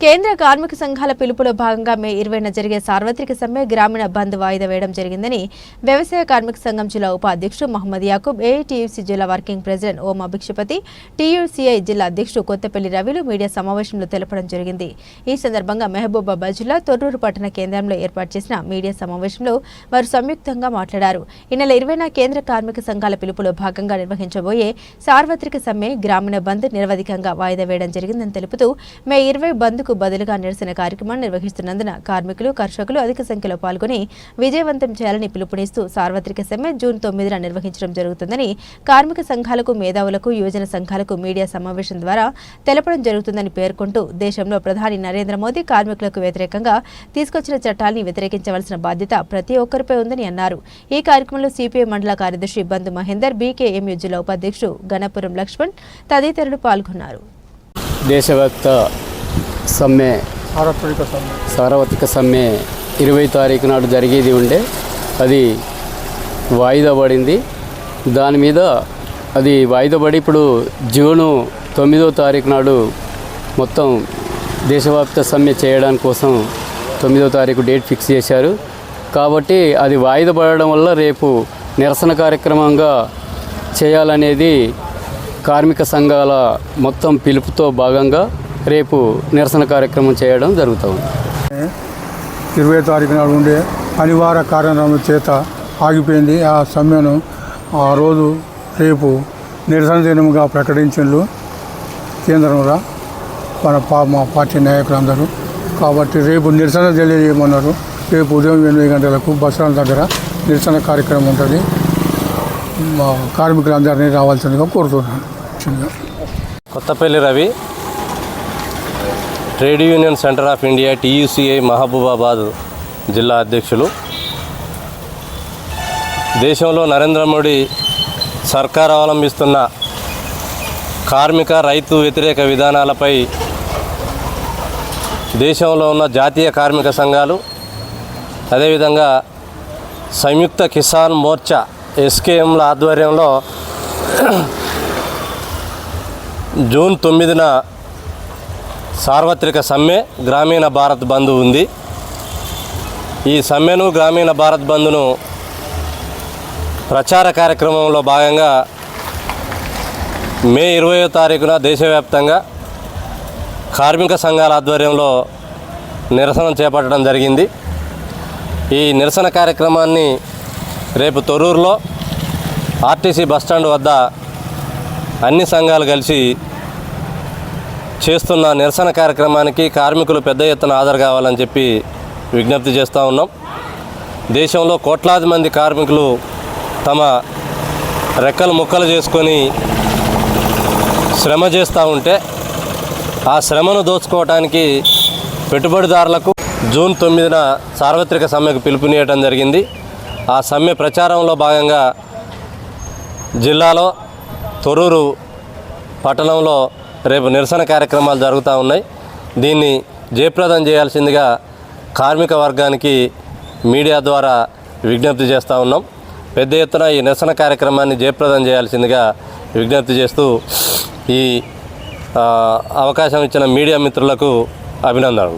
కేంద్ర కార్మిక సంఘాల పిలుపులో భాగంగా మే ఇరవైన జరిగే సార్వత్రిక సమ్మె గ్రామీణ బంద్ వాయిదా వేయడం జరిగిందని వ్యవసాయ కార్మిక సంఘం జిల్లా ఉపాధ్యక్షుడు మహమ్మద్ యాకూబ్ ఏఐటీయూసీ జిల్లా working president Om Abhikshapathi TUCI జిల్లా అధ్యక్షుడు కొత్తపల్లి రవిలు మీడియా సమావేశంలో తెలపడం జరిగింది. ఈ సందర్భంగా మహబూబాబాద్ జిల్లా తొర్రూరు పట్టణ కేంద్రంలో ఏర్పాటు చేసిన మీడియా సమావేశంలో వారు సంయుక్తంగా మాట్లాడారు. ఈ నెల ఇరవైన కేంద్ర కార్మిక సంఘాల పిలుపులో భాగంగా నిర్వహించబోయే సార్వత్రిక సమ్మె గ్రామీణ బంద్ నిరవధికంగా వాయిదా వేయడం జరిగిందని తెలుపుతూ మే ఇరవై బంద్ బంద్కు బదులుగా నిరసన కార్యక్రమాన్ని నిర్వహిస్తున్నందున కార్మికులు కర్షకులు అధిక సంఖ్యలో పాల్గొని విజయవంతం చేయాలని పిలుపునిస్తూ సార్వత్రిక సమ్మె జూన్ తొమ్మిదిన నిర్వహించడం జరుగుతుందని కార్మిక సంఘాలకు మేధావులకు యువజన సంఘాలకు మీడియా సమావేశం ద్వారా తెలపడం జరుగుతుందని పేర్కొంటూ దేశంలో ప్రధాని నరేంద్ర మోదీ కార్మికులకు వ్యతిరేకంగా తీసుకొచ్చిన చట్టాన్ని వ్యతిరేకించవలసిన బాధ్యత ప్రతి ఒక్కరిపై ఉందని అన్నారు. ఈ కార్యక్రమంలో సిపిఐ మండల కార్యదర్శి బంధు మహేందర్ బీకేఎంయు జిల్లా ఉపాధ్యక్షుడు గణపురం లక్ష్మణ్ తదితరులు పాల్గొన్నారు. దేశవ్యాప్త సమ్మె సార్వత్రిక సమ్మె. సార్వత్రిక సమ్మె ఇరవై తారీఖు నాడు జరిగేది ఉండే. అది వాయిదా పడింది. దాని మీద అది వాయిదా పడి ఇప్పుడు జూను తొమ్మిదో తారీఖు నాడు మొత్తం దేశవ్యాప్త సమ్మె చేయడానికి కోసం తొమ్మిదో తారీఖు డేట్ ఫిక్స్ చేశారు. కాబట్టి అది వాయిదా పడడం వల్ల రేపు నిరసన కార్యక్రమంగా చేయాలనేది కార్మిక సంఘాల మొత్తం పిలుపుతో భాగంగా రేపు నిరసన కార్యక్రమం చేయడం జరుగుతుంది ఇరవై తారీఖు నాడు ఉండే అనివార్య కారణం చేత ఆగిపోయింది. ఆ సమ్మెను ఆ రోజు రేపు నిరసన దినముగా ప్రకటించిండ్రు కేంద్రంలో మన పా మా పార్టీ నాయకులందరూ. కాబట్టి రేపు నిరసన తెలియజేయమన్నారు. రేపు ఉదయం ఎనిమిది గంటలకు బస్టాండ్ దగ్గర నిరసన కార్యక్రమం ఉంటుంది. మా కార్మికులందరినీ రావాల్సిందిగా కోరుతున్నాను. Kothapalli Ravi trade union centre of India TUCI Mahabubabad జిల్లా అధ్యక్షులు. దేశంలో నరేంద్ర మోడీ సర్కార్ అవలంబిస్తున్న కార్మిక రైతు వ్యతిరేక విధానాలపై దేశంలో ఉన్న జాతీయ కార్మిక సంఘాలు అదేవిధంగా సంయుక్త కిసాన్ మోర్చా ఎస్కేఎంల ఆధ్వర్యంలో జూన్ తొమ్మిదిన సార్వత్రిక సమ్మె గ్రామీణ భారత్ బంద్ ఉంది. ఈ సమ్మెను గ్రామీణ భారత్ బంద్ను ప్రచార కార్యక్రమంలో భాగంగా మే ఇరవయో తారీఖున దేశవ్యాప్తంగా కార్మిక సంఘాల ఆధ్వర్యంలో నిరసన చేపట్టడం జరిగింది. ఈ నిరసన కార్యక్రమాన్ని రేపు తొర్రూరులో ఆర్టీసీ బస్టాండ్ వద్ద అన్ని సంఘాలు కలిసి చేస్తున్న నిరసన కార్యక్రమానికి కార్మికులు పెద్ద ఎత్తున హాజరు కావాలని చెప్పి విజ్ఞప్తి చేస్తూ ఉన్నాం. దేశంలో కోట్లాది మంది కార్మికులు తమ రెక్కలు ముక్కలు చేసుకొని శ్రమ చేస్తూ ఉంటే ఆ శ్రమను దోచుకోవటానికి పెట్టుబడిదారులకు జూన్ తొమ్మిదిన సార్వత్రిక సమ్మెకు పిలుపునియటం జరిగింది. ఆ సమ్మె ప్రచారంలో భాగంగా జిల్లాలో తొర్రూరు పట్టణంలో రేపు నిరసన కార్యక్రమాలు జరుగుతూ ఉన్నాయి. దీన్ని జయప్రదం చేయాల్సిందిగా కార్మిక వర్గానికి మీడియా ద్వారా విజ్ఞప్తి చేస్తూ ఉన్నాం. పెద్ద ఎత్తున ఈ నిరసన కార్యక్రమాన్ని జయప్రదం చేయాల్సిందిగా విజ్ఞప్తి చేస్తూ ఈ అవకాశం ఇచ్చిన మీడియా మిత్రులకు అభినందనలు.